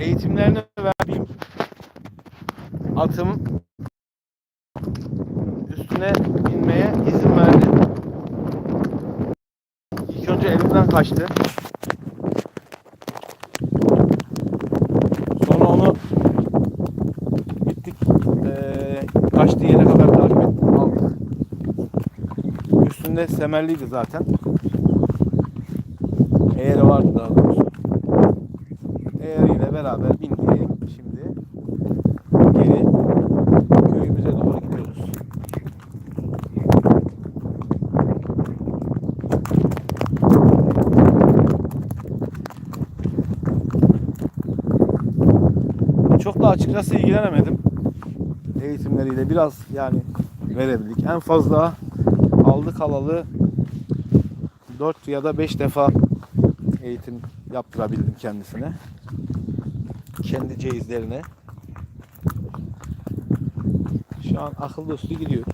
eğitimlerini verdiğim atım üstüne binmeye izin verdi. İlk önce elimden kaçtı. Sonra onu gittik eee kaçtığı yere kadar takip ettik, aldık. Üstünde semerliydi zaten. Eğeri vardı daha doğrusu. Beraber bindim. Şimdi geri köyümüze doğru gidiyoruz. Çok da açıkçası ilgilenemedim eğitimleriyle biraz yani verebildik. En fazla aldık alalı 4 ya da 5 defa eğitim yaptırabildim kendisine. Kendi ceyizlerine. Şu an akıllı üstü gidiyor.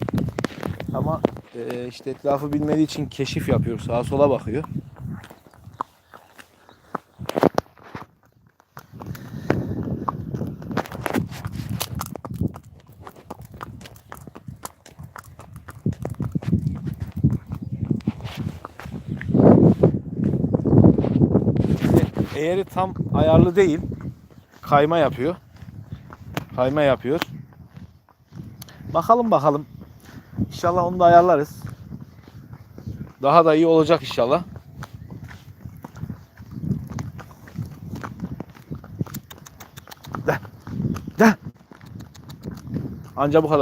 Ama e, işte etrafı bilmediği için keşif yapıyor. Sağa sola bakıyor. Eğeri tam ayarlı değil. Kayma yapıyor. Kayma yapıyor. Bakalım bakalım. İnşallah onu da ayarlarız. Daha da iyi olacak inşallah. De. De. Anca bu kadar.